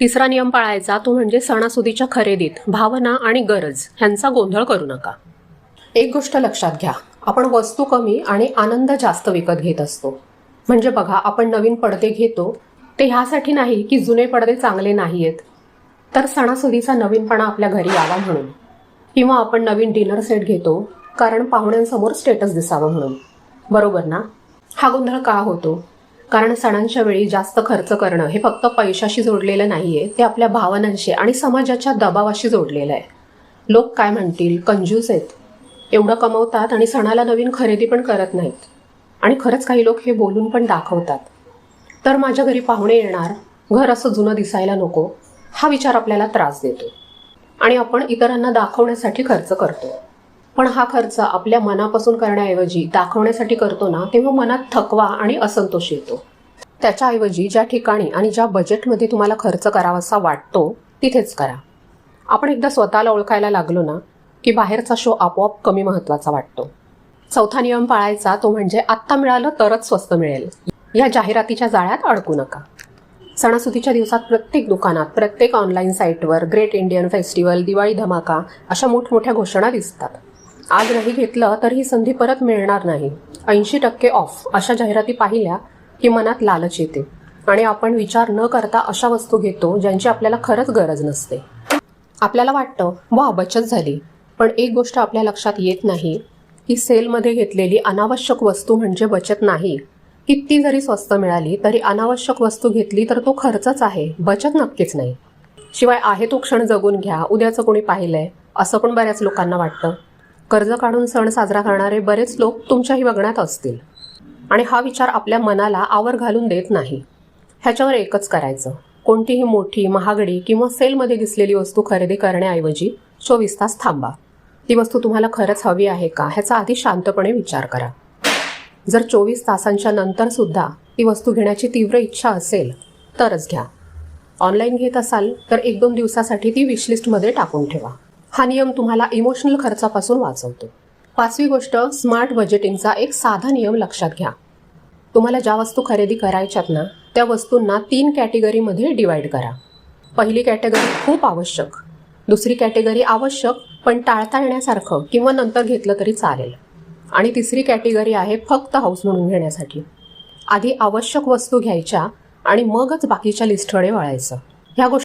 तिसरा नियम पाळायचा तो म्हणजे सणासुदीच्या खरेदीत भावना आणि गरज ह्यांचा गोंधळ करू नका. एक गोष्ट लक्षात घ्या. आपण वस्तू कमी आणि आनंद जास्त विकत घेत असतो. म्हणजे बघा आपण नवीन पडदे घेतो ते ह्यासाठी नाही की जुने पडदे चांगले नाही आहेत तर सणासुदीचा नवीनपणा आपल्या घरी यावा म्हणून. किंवा आपण नवीन डिनर सेट घेतो कारण पाहुण्यांसमोर स्टेटस दिसावं म्हणून. बरोबर ना? हा गोंधळ का होतो? कारण सणांच्या वेळी जास्त खर्च करणं हे फक्त पैशाशी जोडलेलं नाहीये ते आपल्या भावनांशी आणि समाजाच्या दबावाशी जोडलेलं आहे. लोक काय म्हणतील? कंजूस आहेत. एवढं कमवतात आणि सणाला नवीन खरेदी पण करत नाहीत. आणि खरंच काही लोक हे बोलून पण दाखवतात. तर माझ्या घरी पाहुणे येणार. घर असं जुनं दिसायला नको. हा विचार आपल्याला त्रास देतो. आणि आपण इतरांना दाखवण्यासाठी खर्च करतो. पण हा खर्च आपल्या मनापासून करण्याऐवजी दाखवण्यासाठी करतो ना तेव्हा मनात थकवा आणि असंतोष येतो. त्याच्याऐवजी ज्या ठिकाणी आणि ज्या बजेटमध्ये तुम्हाला खर्च करावासा वाटतो तिथेच करा. आपण एकदा स्वतःला ओळखायला लागलो ना की बाहेरचा शो आपोआप कमी महत्त्वाचा वाटतो. चौथा नियम पाळायचा तो म्हणजे आत्ता मिळालं तरच स्वस्त मिळेल. या जाहिरातीच्या जाळ्यात अडकू नका. सणासुदीच्या दिवसात प्रत्येक दुकानात प्रत्येक ऑनलाईन साईटवर ग्रेट इंडियन फेस्टिवल दिवाळी धमाका अशा मोठमोठ्या घोषणा दिसतात. आज नाही घेतलं तर ही संधी परत मिळणार नाही. ऐंशी टक्के ऑफ अशा जाहिराती पाहिल्या की मनात लालच येते. आणि आपण विचार न करता अशा वस्तू घेतो ज्यांची आपल्याला खरंच गरज नसते. आपल्याला वाटतं वा बचत झाली. पण एक गोष्ट आपल्या लक्षात येत नाही की सेलमध्ये घेतलेली अनावश्यक वस्तू म्हणजे बचत नाही. किती जरी स्वस्त मिळाली तरी अनावश्यक वस्तू घेतली तर तो खर्चच आहे बचत नक्कीच नाही. शिवाय आहे तो क्षण जगून घ्या उद्याचं कोणी पाहिलंय असं पण बऱ्याच लोकांना वाटतं. कर्ज काढून सण साजरा करणारे बरेच लोक तुमच्याही बघण्यात असतील. आणि हा विचार आपल्या मनाला आवर घालून देत नाही. ह्याच्यावर एकच करायचं. कोणतीही मोठी महागडी किंवा सेलमध्ये दिसलेली वस्तू खरेदी करण्याऐवजी चोवीस तास थांबा. ती वस्तू तुम्हाला खरंच हवी आहे का ह्याचा आधी शांतपणे विचार करा. जर चोवीस तासांच्या नंतरसुद्धा ती वस्तू घेण्याची तीव्र इच्छा असेल तरच घ्या. ऑनलाईन घेत असाल तर एक दोन दिवसासाठी ती विशलिस्टमध्ये टाकून ठेवा. हा नियम तुम्हाला इमोशनल खर्चापासून वाचवतो. पाचवी गोष्ट स्मार्ट बजेटिंगचा एक साधा नियम लक्षात घ्या. तुम्हाला ज्या वस्तू खरेदी करायच्यात ना त्या वस्तूंना तीन कॅटेगरीमध्ये डिवाईड करा. पहिली कॅटेगरी खूप आवश्यक. दुसरी कॅटेगरी आवश्यक पण टाळता येण्यासारखं किंवा नंतर घेतलं तरी चालेल. आणि तिसरी कॅटेगरी आहे फक्त हाऊस म्हणून घेण्यासाठी. आधी आवश्यक वस्तू घ्यायच्या आणि मगच बाकीच्या लिस्टकडे वळायचं. ह्या गोष्टी